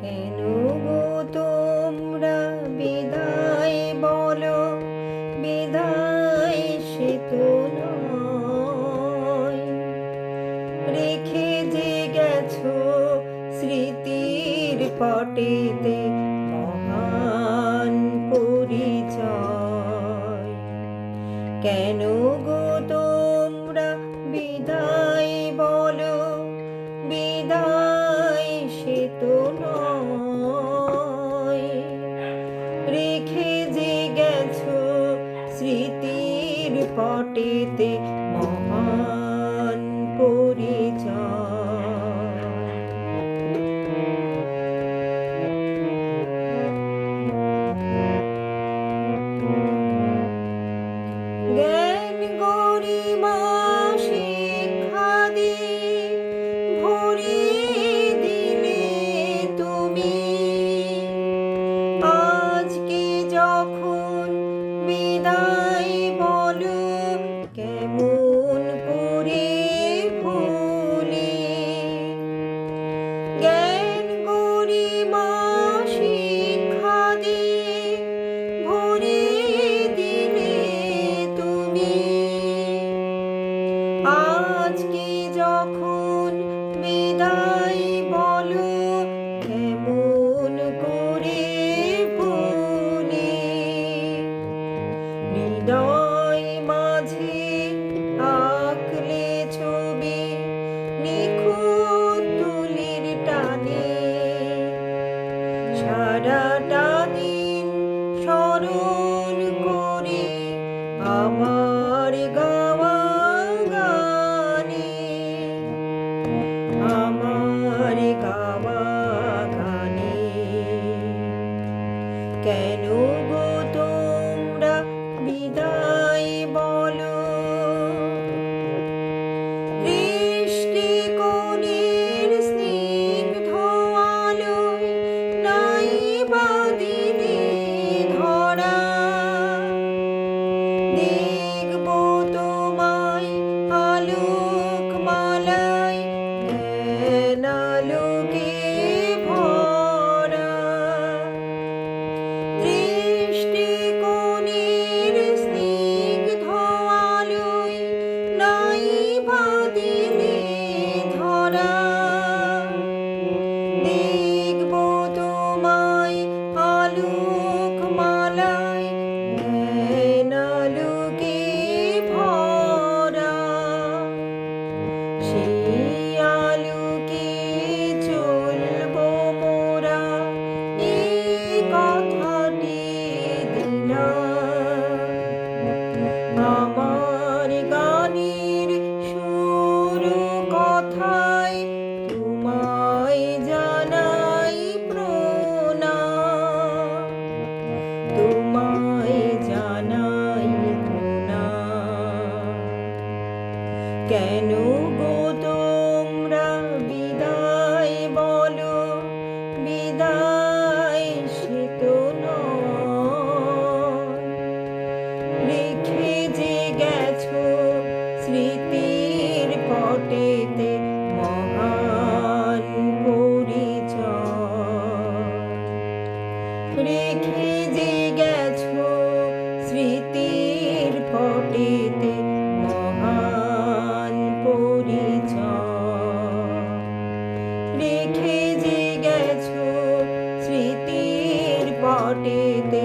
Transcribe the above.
কেন গো তোমরা বিদায় বলো? বিদায় সে রেখে যে গেছো স্মৃতির পটেতে মহান পরিচয়। কেন গো তোমরা বিদায় পটেতে মহান বিদায় করে মাঝে আঁকলে ছবি তুলির টানে। সারাটা দিন স্মরণ করি আমার আমার গাওয়া গানে কেন গো তোমরা বিদায় বলো? ধরা। কেন রেখে যে স্মৃতির পটেতে।